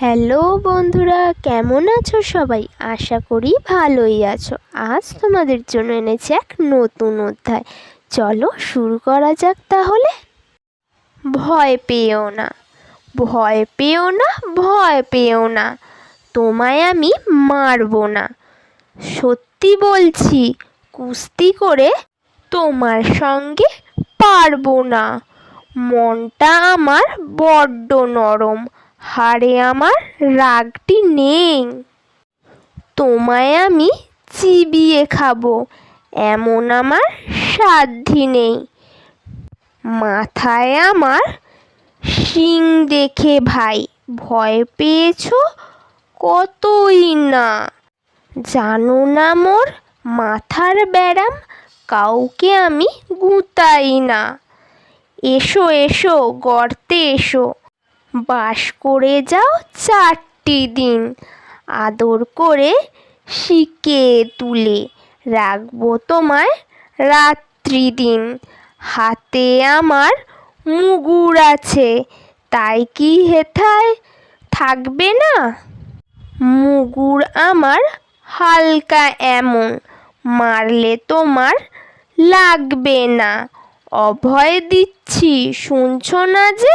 Hello বন্ধুরা, কেমন আছো সবাই? আশা করি ভালোই আছো। আজ তোমাদের জন্য এনেছি এক নতুন অধ্যায়। চলো শুরু করা যাক তাহলে। ভয় পেও না, ভয় পেও না, ভয় পেও না, তোমায় আমি মারবো না। সত্যি বলছি, কুস্তি করে তোমার সঙ্গে পারব না। মনটা আমার বড্ড নরম হাড়ে আমার রাগটি নেই। তোমায় আমি চিবিয়ে খাব, এমন আমার সাধ্যি নেই। মাথায় আমার শিং দেখে ভাই, ভয় পেয়েছ কতই না? জানো না মোর মাথার ব্যারাম কাউকে আমি গুতাই না। এসো এসো, গর্তে এসো। বাস করে যাও চারটি দিন। আদর করে শিকে তুলে রাখব তোমায় রাত্রি দিন। হাতে আমার মুগুর আছে, তাই কি হেথায় থাকবে না? মুগুর আমার হালকা এমন, মারলে তোমার লাগবে না। অভয় দিচ্ছি, শুনছো না যে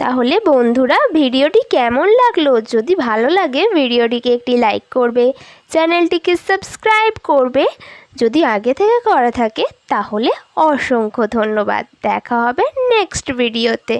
তাহলে বন্ধুরা ভিডিওটি কেমন লাগল? যদি ভালো লাগে, ভিডিওটিকে একটি লাইক করবে, চ্যানেলটিকে সাবস্ক্রাইব করবে। যদি আগে থেকে করা থাকে, তাহলে অসংখ্য ধন্যবাদ। দেখা হবে নেক্সট ভিডিওতে।